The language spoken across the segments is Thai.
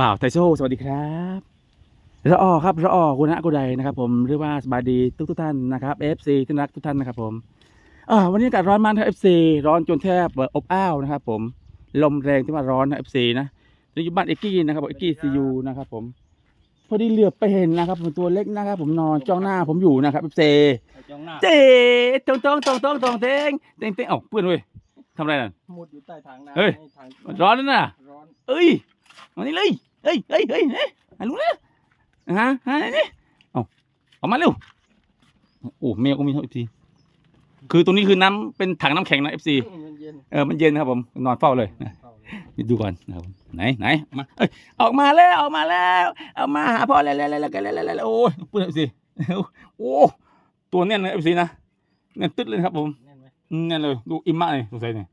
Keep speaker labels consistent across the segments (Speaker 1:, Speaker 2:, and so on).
Speaker 1: บ่าวไทโซสวัสดีครับระออครับระออกุณะกุไดนะครับ ผมหรือว่าสบายดีทุกทุกๆท่านนะครับ FC ที่รักทุกท่านนะครับ ผมอ่าวันนี้อากาศร้อนมากนะครับ FC ร้อนจนแทบอบอ้าวนะครับ ผมลมแรงที่ว่าร้อนนะ FC นะตอนนี้อยู่บ้านเอ็กกี้นะครับเอ็กกี้ซียูนะครับ ผม พอดีเหลือบไปเห็นนะครับ ผมตัวเล็กนะครับ ผมนอนจ้องหน้าผมอยู่นะครับ FC
Speaker 2: จ้องหน้า
Speaker 1: เจ๊ตรงตรงตรงตรงตรงเต้งเต้งเต้งเอ้าเพื่อนเว้ยทำอะไรนั่น
Speaker 2: มุดอยู่ใต้ถังน้ำ
Speaker 1: เฮ้ย
Speaker 2: ให้ถัง
Speaker 1: มันร้อนแล้วนะ
Speaker 2: ร้อน
Speaker 1: เอ้ย มานี่เลยเฮ้ยเฮ้ยเฮ้ยเฮ้ยฮัลโหลนะฮะฮะนี่เอาเอามาเร็วโอ้แมวก็มีเท่าทีคือตรงนี้คือน้ำเป็นถังน้ำแข็งนะเอฟซี
Speaker 2: มันเย็น
Speaker 1: เออมันเย็นนะครับผมนอนเฝ้าเลยนะ
Speaker 2: เข้าเลย
Speaker 1: นี่ดูก่อนนะครับผมไหนไหนมาเอ้ยออกมาแล้วออกมาแล้วเอามาหาพ่อแล้วแล้วแล้วแล้วแล้วแล้วโอ้ยเพื่อนเอฟซีโอ้ตัวแน่นเลยเอฟซีนะแน่นตึ๊ดเลยนะครับผม
Speaker 2: แน่นไหม
Speaker 1: แน่นเลยดูอิ่มมากเลยสงสัยเนี่ย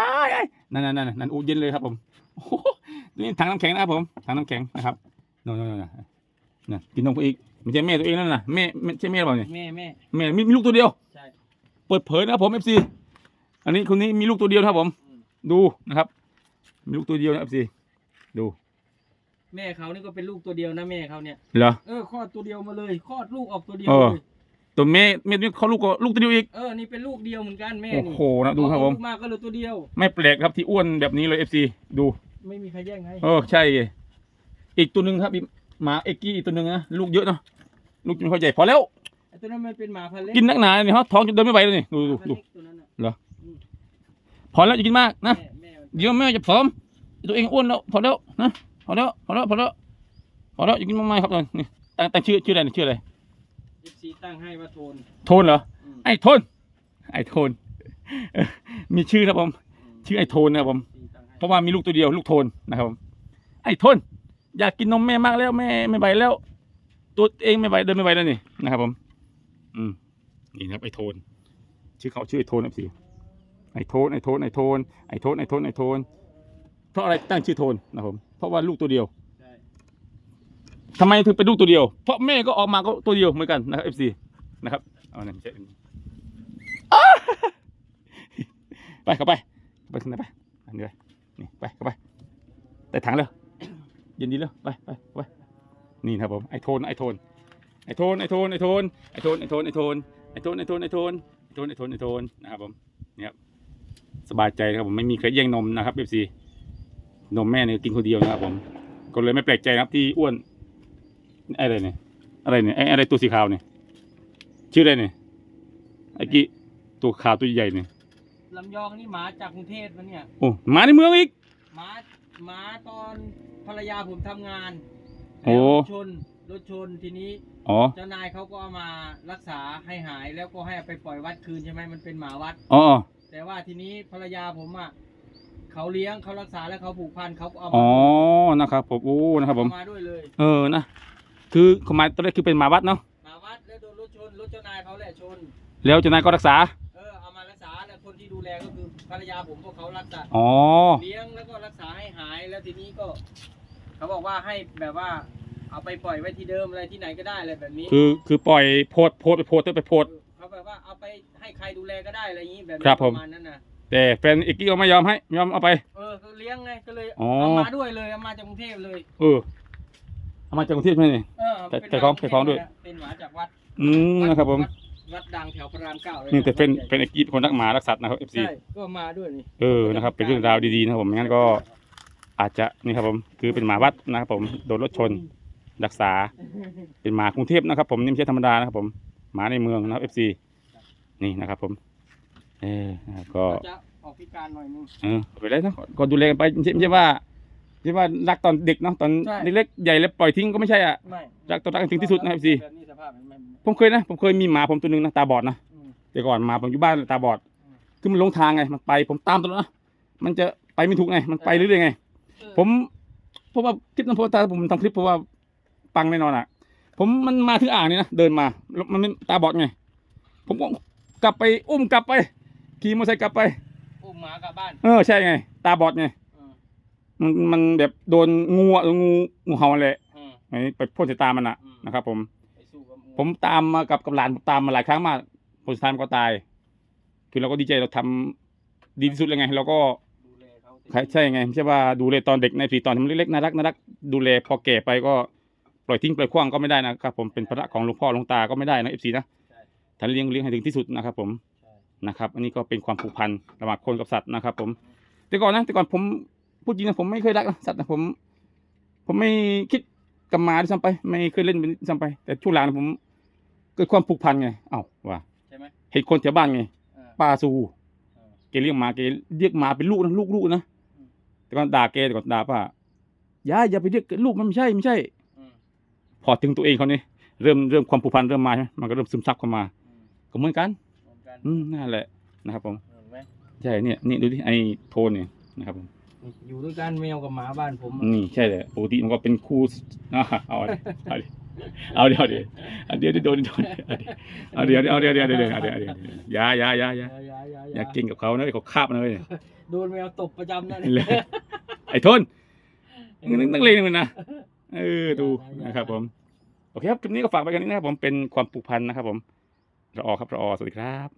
Speaker 1: อ้ายอ้ายนั่นนั่นนั่นนั่นอู้เย็นเลยครับผมโอ้โห นี่ถังน้ำแข็งนะครับผมถังน้ำแข็งนะครับโน่นโน่นโน่นนั่นกินนมไปอีกไม่ใช่แม่ตัวเองนั่นน่ะแม่ไม่ใช่แม่หรือเปล่าเนี่ย
Speaker 2: แม่แม่
Speaker 1: แม่มีมีลูกตัวเดียว
Speaker 2: ใช่
Speaker 1: เปิดเผยนะครับผมเอฟซีอันนี้คนนี้มีลูกตัวเดียวนะครับผม
Speaker 2: อืม
Speaker 1: ดูนะครับมีลูกตัวเดียวนะเอฟซีดู
Speaker 2: แม่เขานี่ก็เป็นลูกตัวเดียวนะแม่เขาเนี่ย
Speaker 1: เหรอ
Speaker 2: เออคลอดตัวเดียวมาเลยคลอดลูกออกตัวเดียว
Speaker 1: เออ
Speaker 2: เลย
Speaker 1: ตัวแม่แม่นี่เขาลูกก็ลูกตัวเดียวอีก
Speaker 2: เออนี่เป็นลูกเดียวเหมือนกันแม่
Speaker 1: โอ้
Speaker 2: นี่
Speaker 1: โหนะดูครับผม
Speaker 2: ลูกมาก็เหลือตัวเดียว
Speaker 1: ไม่แปลกครับที่อ้วนแบบนี้เลยเอฟซีดู
Speaker 2: ไม่มีใครแย่งให้
Speaker 1: เออใช่ อีกตัวหนึ่งครับอีหมาเอ็กกี้อีกตัวหนึ่งนะลูกเยอะเนาะลูกจนเขาใหญ่พอแล้ว
Speaker 2: ไอ้ตัวนั้นมันเป็นหมาพันธุ์เล็ก
Speaker 1: กินนักหนาเนี่ยเขาท้องจนเดินไม่ไหวเลยนี่ดู
Speaker 2: ห
Speaker 1: ดู
Speaker 2: มาพัน
Speaker 1: ดู
Speaker 2: ธุ์เล็กตัวนั้นน่ะ
Speaker 1: พอแล้วอย่ากินมากนะ
Speaker 2: แม่แม่มัน
Speaker 1: เดี๋ยวแม่จะผอมตัวเองอ้วนแล้วพอแล้วนะพอแล้วพอแล้วพอแล้วพอแล้วอย่ากินมากๆครับนี่ตั้งตั้งชื่อชื่ออะไรเนี่ยชื่ออะไร
Speaker 2: เอฟซีตั้งให้ว่าโทน
Speaker 1: โทนเหรอ
Speaker 2: อืม
Speaker 1: ไอ้โทน ไอ้โทนเออมีชื่อนะครับผม ชื่อไอ้โทนนะครับผม
Speaker 2: FC ตั้งให้
Speaker 1: เพราะว่ามีลูกตัวเดียวลูกโทนนะครับผมไอ้โทนอยากกินนมแม่มากแล้วแม่ไม่ไหวแล้ว ตัวเองไม่ไหวเดินไม่ไหวแล้วนี่นะครับ ผม อืมนี่นะครับไอ้โทน ชื่อเขาชื่อไอ้โทนนะพี่ไอ้โทนไอ้โทนไอ้โทนไอ้โทนไอ้โทนไอ้โทนเพราะอะไรตั้งชื่อโทนนะครับผมเพราะว่าลูกตัวเดียว
Speaker 2: ใช่
Speaker 1: ทำไมถึงเป็นลูกตัวเดียว เพราะแม่ก็ออกมาก็ตัวเดียวเหมือนกันนะครับ FC นะครับเอาหนึ่งเจ็ดอ้าไปเข้าไปไปข้างในไปอันนี้ไป นี่ไปเข้าไปแต่ถังเลยเย็นดีเลยไปไปไปนี่นะครับผมไอโทนไอโทนไอโทนไอโทนไอโทนไอโทนไอโทนไอโทนไอโทนไอโทนไอโทนไอโทนไอโทนไอโทนนะครับผมเนี่ยครับสบายใจครับผมไม่มีใครแย่งนมนะครับ FC นมแม่เนี่ยกินคนเดียวนะครับผมก็เลยไม่แปลกใจนะครับที่อ้วนอะไรเนี่ยอะไรเนี่ยไออะไรตัวสีขาวเนี่ยชื่ออะไรเนี่ยไอกี้ตัวขาวตัวใหญ่เนี่ย
Speaker 2: ลำยองนี่หมาจากกรุงเทพนะเนี่ย
Speaker 1: โอ้หมาในเมืองอีก
Speaker 2: หมาหมาตอนภรรยาผมทำงาน
Speaker 1: โอ้
Speaker 2: แล้วรถชนรถชนทีนี้
Speaker 1: อ๋อ
Speaker 2: เจ้านายเขาก็เอามารักษาให้หายแล้วก็ให้เอาไปปล่อยวัดคืนใช่ไหมมันเป็นหมาวัด
Speaker 1: อ๋อ
Speaker 2: แต่ว่าทีนี้ภรรยาผมอะเขาเลี้ยงเขารักษาแล้วเขาผูกพันเขาก็เอา
Speaker 1: อ๋
Speaker 2: มา
Speaker 1: อนะครับผม โอ้ นะครับผม
Speaker 2: เอามาด้วยเลย
Speaker 1: เออ นะ คือเขาหมายตอนแรกคือเป็นหมาวัดเนาะ
Speaker 2: หมาวัดแล้วโดนรถชนรถเจ้านายเขาแหละชน
Speaker 1: แล้วเจ้านายก็รักษา
Speaker 2: เออเอามารักษา แล้วคนที่ดูแลก็คือภรรยาผมพวกเขารักษา
Speaker 1: อ๋อ
Speaker 2: เลี้ยงแล้วก็รักษาให้หายแล้วทีนี้ก็ เขาบอกว่าให้แบบว่า เอาไปปล่อยไว้ที่เดิมอะไรที่ไหนก็ได้อะไรแบบนี้
Speaker 1: คือคือปล่อยโพดโพดไปโพดไปโพด
Speaker 2: เขาแบบว่าเอาไปให้ใครดูแลก็ได้อะไรอย่างนี้แบบนี้
Speaker 1: ครับผม
Speaker 2: ประมาณนั้นนะ
Speaker 1: แต่แฟนเอกกี้ก็ไม่ยอมให้ไม่ยอมเอาไป
Speaker 2: เออก็เลี้ยงไงก็เลย
Speaker 1: อ๋อ
Speaker 2: เอามาด้วยเลยเอามาจากกรุงเทพเลย
Speaker 1: เออเอามาจากกรุงเทพใช่ไหมเนี่ย
Speaker 2: เออ
Speaker 1: แต่
Speaker 2: เป็น
Speaker 1: แต่ของ
Speaker 2: หมา
Speaker 1: แต่ของด้วย
Speaker 2: เป็นหมาจากวัด
Speaker 1: อืมนะครับผม
Speaker 2: วัด วัดดังแถวพระรามเก้าเลย
Speaker 1: นี่แต่เป็น
Speaker 2: วัดใหญ่
Speaker 1: เป็นเอกกี้เป็นคนรักหมารักสัตว์นะครับเอฟซี
Speaker 2: ใช่ก็มาด้วยนี่
Speaker 1: เออ นะครับ เป็นเรื่องราวดีๆนะครับผมงั้นก็อาจจะนี่ครับผม คือเป็นหมาวัดนะครับผม โดนรถชน รักษา เป็นหมากรุงเทพนะครับผมนี่ไม่ใช่ธรรมดานะครับผม หมาในเมืองนะครับ FC นี่นะครับผม เออนะครับก็
Speaker 2: เราจะออกพิการหน่อยนึง
Speaker 1: เออไปเลยนะก็ดูแลกันไปไม่ใช่ไม่ใช่ว่า ไม่ใช่ว่ารักตอนเด็กเนาะตอน
Speaker 2: ใช่
Speaker 1: เล็กๆใหญ่แล้วปล่อยทิ้งก็ไม่ใช่อะ
Speaker 2: ไม่
Speaker 1: รักตอนรักกันถึงที่สุดนะครับ FC
Speaker 2: แบบนี้สภาพมันไม่
Speaker 1: ผมเคยนะ ผมเคยมีหมาผมตัวหนึงนะตาบอดนะ
Speaker 2: อืม
Speaker 1: แต่ก่อนหมาผมอยู่บ้านตาบอด
Speaker 2: อืม
Speaker 1: คือมันหลงทางไงมันไป ผมตามตลอดนะมันจะไปไม่ถูกไง มันไปเรื่อยๆไง ผมเพราะว่าคลิปนั้นเพราะว่าตาผมทำคลิปเพราะว่าปังแน่นอนอะ ผมมันมาถึงอ่างนี่นะเดินมาแล้วมันไม่ตาบอดไง ผมก็กลับไปอุ้มกลับไปขี่มอเตอร์ไซค์กลับไป
Speaker 2: อุ้มหมากลับบ้าน
Speaker 1: เออใช่ไง ตาบอดไง
Speaker 2: อื ม
Speaker 1: มันมันแบบโดนงูอะงูงูเห่าแหละ
Speaker 2: อืม
Speaker 1: ไอ้ไปพ่นใส่ตามันอะ
Speaker 2: อืม
Speaker 1: นะครับ ผม
Speaker 2: ไปสู้กับงู
Speaker 1: ผมตามมากับกับหลานผมตามมาหลายครั้งมากผลสุดท้ายมันก็ตาย คือเราก็ดีใจเราทำดีที่สุดเลยไงเราก็
Speaker 2: ดูแลเขา
Speaker 1: ใช่ใช่ไงไม่ใช่ว่าดูแลตอนเด็กในผีตอนทำเล็กๆน่ารักน่ารักดูแลพอแก่ไปก็ปล่อยทิ้งปล่อยขว้างก็ไม่ได้นะครับ ผมเป็นภาระของหลวงพ่อหลวงตาก็ไม่ได้นะเอฟซีนะ
Speaker 2: ใช่
Speaker 1: ท่านเลี้ยงเลี้ยงให้ถึงที่สุดนะครับ ผม
Speaker 2: ใช่
Speaker 1: นะครับอันนี้ก็เป็นความผูกพันระหว่างคนกับสัตว์นะครับ ผม แต่ก่อนนะแต่ก่อนผม พูดจริงนะผมไม่เคยรักนะสัตว์นะผม ผมไม่คิดกับหมาด้วยซ้ำไป ไม่เคยเล่นเป็นด้วยซ้ำไป แต่ช่วงหลังผม เกิดความผูกพันไง เอ้าว่า
Speaker 2: ใช่ไหม
Speaker 1: เห็นคนแถวบ้านไง
Speaker 2: อ่า
Speaker 1: ป้าซู
Speaker 2: อ่า
Speaker 1: แกเลี้ยงหมาแกเรียกหมาเป็นลูกนะลูกลูกนะ
Speaker 2: อืม
Speaker 1: แต่ก่อนด่าแกแต่ก่อนด่าป้าอย่าอย่าไปเรียกลูกมันไม่ใช่ไม่ใช่
Speaker 2: อืม
Speaker 1: พอถึงตัวเองเขานี่เริ่มเริ่มความผูกพันเริ่มมาใช่ไหมมันก็เริ่มซึมซับเข้ามา
Speaker 2: อืม
Speaker 1: ก็เหมือนกัน
Speaker 2: เหมือนกัน
Speaker 1: อืมนั่นแหละนะครับผม
Speaker 2: เห็นไหม
Speaker 1: ใช่เนี่ยนี่ดูที่ไอ้โทนเนี่ยนะครับผม
Speaker 2: อยู่ด้วยกันแมวกับหมาบ้านผมอะ
Speaker 1: นี่ใช่เลยปกติมันก็เป็นคู่อะเอาดิเอาดิเอาดิเอาดิเอาเดี๋ยวเดี๋ยวโดนโดนเอาเดี๋ยวเอาเดี๋ยวเอาเดี๋ยวเดี๋ยวเดี๋ยวเดี๋ยวเดี๋ยวอย่าอย่าอย่าอย่า
Speaker 2: อย่าอย่า
Speaker 1: อย่าเก่งกับเขานะเขาคาบนะเลย
Speaker 2: โดนแมวตบประจำนั่น
Speaker 1: เลยไอ้โทนนึกนักเลงมันนะเออดูนะครับผมโอเคครับคลิปนี้ก็ฝากไปกันนี้นะครับผมเป็นความผูกพันนะครับผมรอครับรอสวัสดีครับ